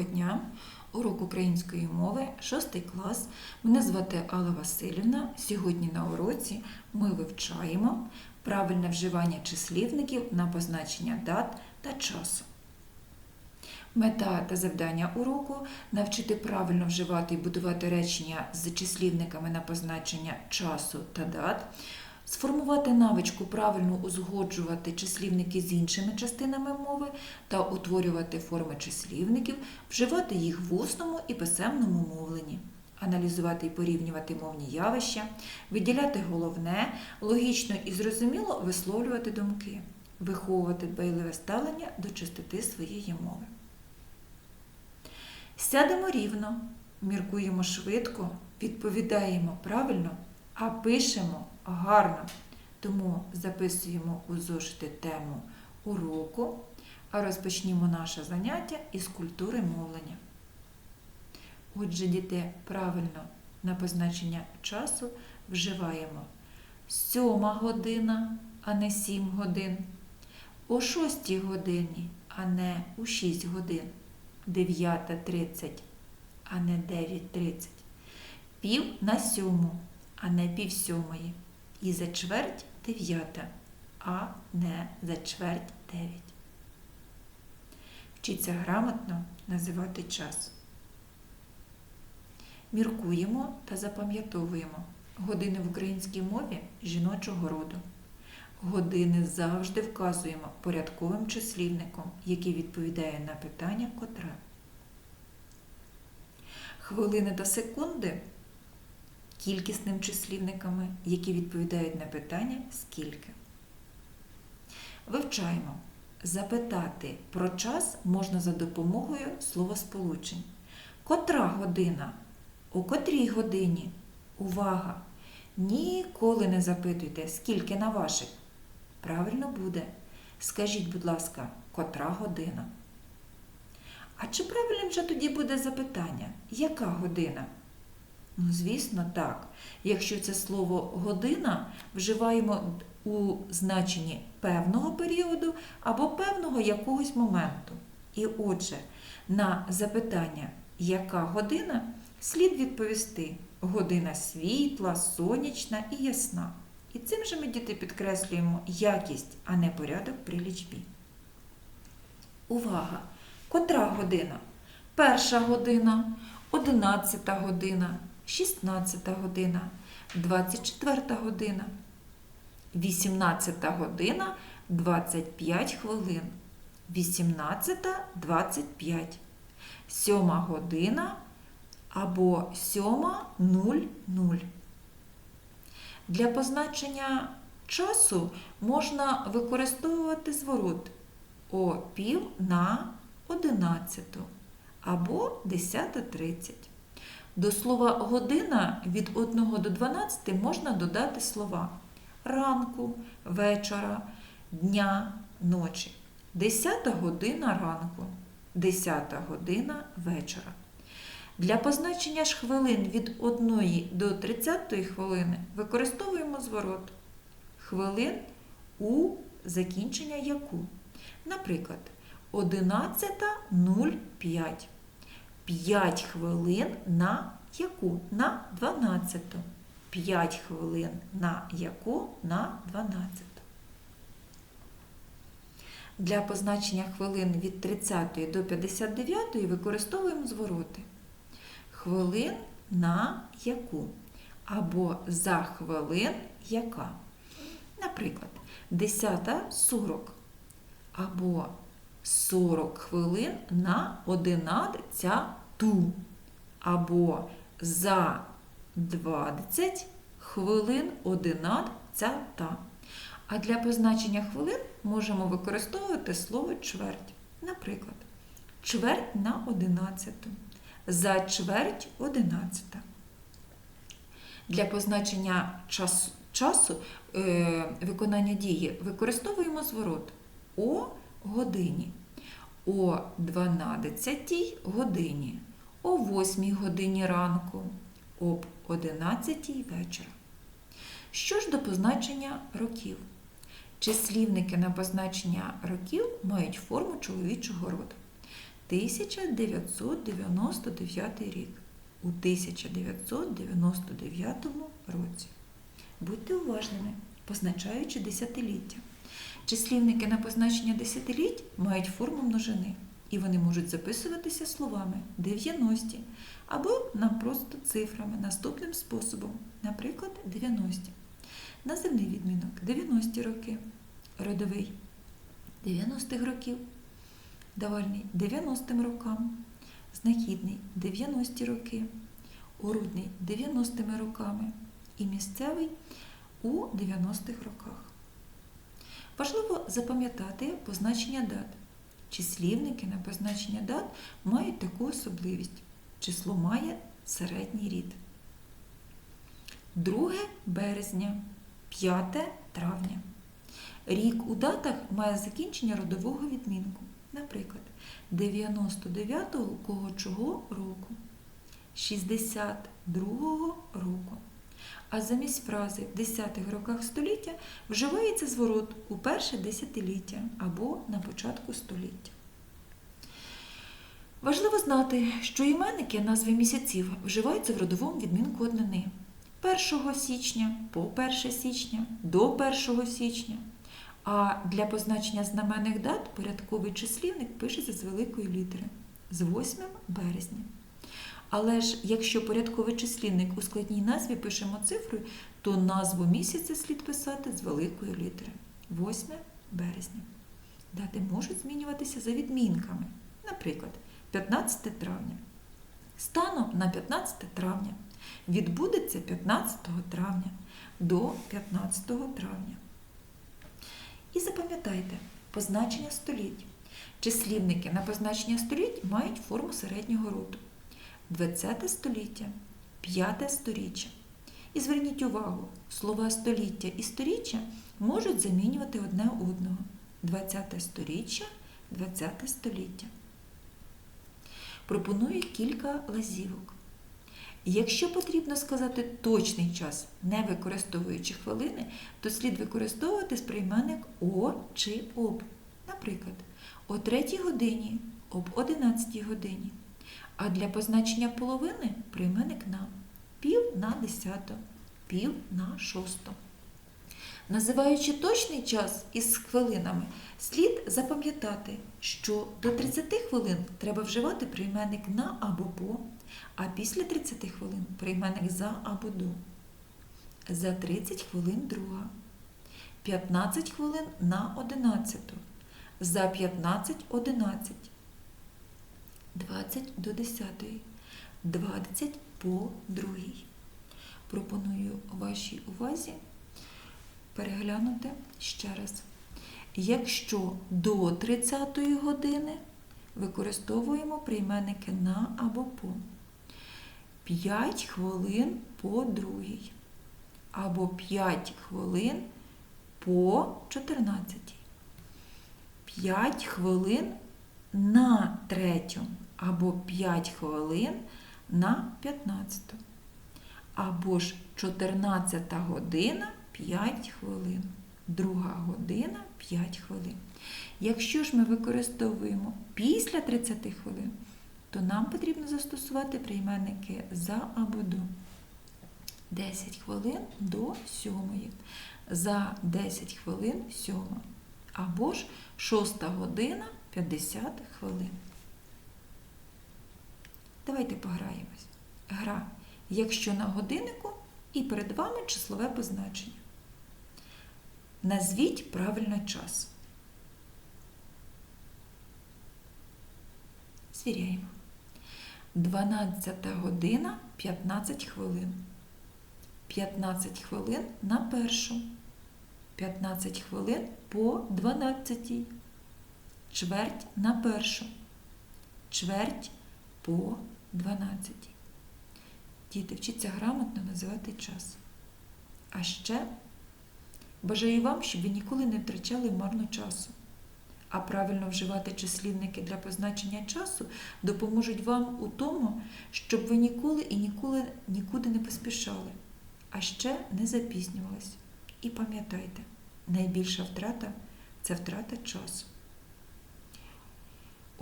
Доброго дня! Урок української мови, 6 клас. Мене звати Алла Васильівна. Сьогодні на уроці ми вивчаємо правильне вживання числівників на позначення дат та часу. Мета та завдання уроку навчити правильно вживати і будувати речення з числівниками на позначення часу та дат, сформувати навичку правильно узгоджувати числівники з іншими частинами мови та утворювати форми числівників, вживати їх в усному і писемному мовленні. Аналізувати і порівнювати мовні явища, виділяти головне, логічно і зрозуміло висловлювати думки, виховувати дбайливе ставлення до чистоти своєї мови. Сядемо рівно, міркуємо швидко, відповідаємо правильно, а пишемо гарно. Тому записуємо у зошити тему уроку, а розпочнімо наше заняття із культури мовлення. Отже, діти, правильно на позначення часу вживаємо сьома година, а не сім годин, о шостій годині, а не у шість годин. 9.30, а не 9.30. Пів на сьому, а не пів сьомої. І за чверть дев'ята, а не за чверть дев'ять. Вчіться грамотно називати час. Міркуємо та запам'ятовуємо години в українській мові жіночого роду. Години завжди вказуємо порядковим числівником, який відповідає на питання котра. Хвилини та секунди кількісним числівниками, які відповідають на питання скільки. Вивчаємо. Запитати про час можна за допомогою словосполучень. Котра година? У котрій годині? Увага! Ніколи не запитуйте, скільки на ваших. Правильно буде. Скажіть, будь ласка, котра година? А чи правильним же тоді буде запитання? Яка година? Ну, звісно, так. Якщо це слово година вживаємо у значенні певного періоду або певного якогось моменту. І отже, на запитання, яка година, слід відповісти година світла, сонячна і ясна. І цим же ми діти підкреслюємо якість, а не порядок при лічбі. Увага! Котра година? Перша година, одинадцята година, шістнадцята година, двадцять четверта година, вісімнадцята година, 25 хвилин, вісімнадцята, 25, сьома година або сьома нуль нуль. Для позначення часу можна використовувати зворот о пів на 11 або 10.30. До слова година від 1 до 12 можна додати слова ранку, вечора, дня, ночі. 10 година ранку, 10 година вечора. Для позначення ж хвилин від 1 до 30 хвилини використовуємо зворот хвилин у закінчення яку. Наприклад, 11.05. 5 хвилин на яку? На 12. 5 хвилин на яку? На 12. Для позначення хвилин від 30 до 59 використовуємо звороти хвилин на яку або за хвилин яка. Наприклад, 10.40 або 40 хвилин на 11 ту, або за 20 хвилин 11 та. А для позначення хвилин можемо використовувати слово чверть. Наприклад, чверть на 11 за чверть одинадцята. Для позначення часу, часу е, виконання дії використовуємо зворот о годині, о 12 годині, о 8 годині ранку, об 11 вечора. Що ж до позначення років? Числівники на позначення років мають форму чоловічого роду. 1999 рік. У 1999 році. Будьте уважними, позначаючи десятиліття. Числівники на позначення десятиліть мають форму множини, і вони можуть записуватися словами 90 або нам просто цифрами наступним способом, наприклад, 90. Називний відмінок 90 роки, родовий 90-х років, давальний 90-м рокам, знахідний 90 роки, орудний 90-ми роками і місцевий у 90-х роках. Важливо запам'ятати позначення дат. Числівники на позначення дат мають таку особливість. Число має середній рід. 2 березня, 5 травня. Рік у датах має закінчення родового відмінку. Наприклад, 99-го кого чого року, 62-го року. А замість фрази в 10-х роках століття вживається зворот у перше десятиліття або на початку століття. Важливо знати, що іменники назви місяців вживаються в родовому відмінку однини 1 січня по 1 січня до 1 січня. А для позначення знаменних дат порядковий числівник пишеться з великої літери з 8 березня. Але ж якщо порядковий числівник у складній назві пишемо цифрою, то назву місяця слід писати з великої літери 8 березня. Дати можуть змінюватися за відмінками. Наприклад, 15 травня. Станом на 15 травня відбудеться 15 травня до 15 травня. І запам'ятайте позначення століть. Числівники на позначення століть мають форму середнього роду. 20 століття, 5 сторіччя. І зверніть увагу, слова століття і сторіччя можуть замінювати одне одного. 20 сторіччя, 20 століття. Пропоную кілька лазівок. Якщо потрібно сказати точний час, не використовуючи хвилини, то слід використовувати сприйменник О чи об. Наприклад, о 3 годині, об 11 годині. А для позначення половини прийменник на пів на десяту, пів на шосту. Називаючи точний час із хвилинами, слід запам'ятати, що до 30 хвилин треба вживати прийменник на або по, а після 30 хвилин прийменник за або до. За 30 хвилин друга. 15 хвилин на 11. За 15 11. 20 до 10, 20 по другій. Пропоную вашій увазі переглянути ще раз. Якщо до 30 години використовуємо прийменники на або по 5 хвилин по другій, або 5 хвилин по 14. 5 хвилин на третю або 5 хвилин на 15. Або ж 14 година 5 хвилин. Друга година 5 хвилин. Якщо ж ми використовуємо після 30 хвилин, то нам потрібно застосувати прийменники за або до. 10 хвилин до 7. За 10 хвилин 7. Або ж 6 година 50 хвилин. Давайте пограємось. Гра. Якщо на годиннику і перед вами числове позначення. Назвіть правильно час. Звіряємо. 12 година 15 хвилин. 15 хвилин на першу. 15 хвилин по 12. Чверть на першу. Чверть по 12. Діти, вчіться грамотно називати час. А ще бажаю вам, щоб ви ніколи не втрачали марно часу. А правильно вживати числівники для позначення часу допоможуть вам у тому, щоб ви ніколи і ніколи нікуди не поспішали, а ще не запізнювались. І пам'ятайте, найбільша втрата це втрата часу.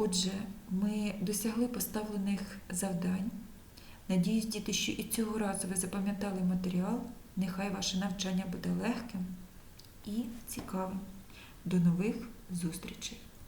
Отже, ми досягли поставлених завдань. Надіюсь, діти, що і цього разу ви запам'ятали матеріал. Нехай ваше навчання буде легким і цікавим. До нових зустрічей!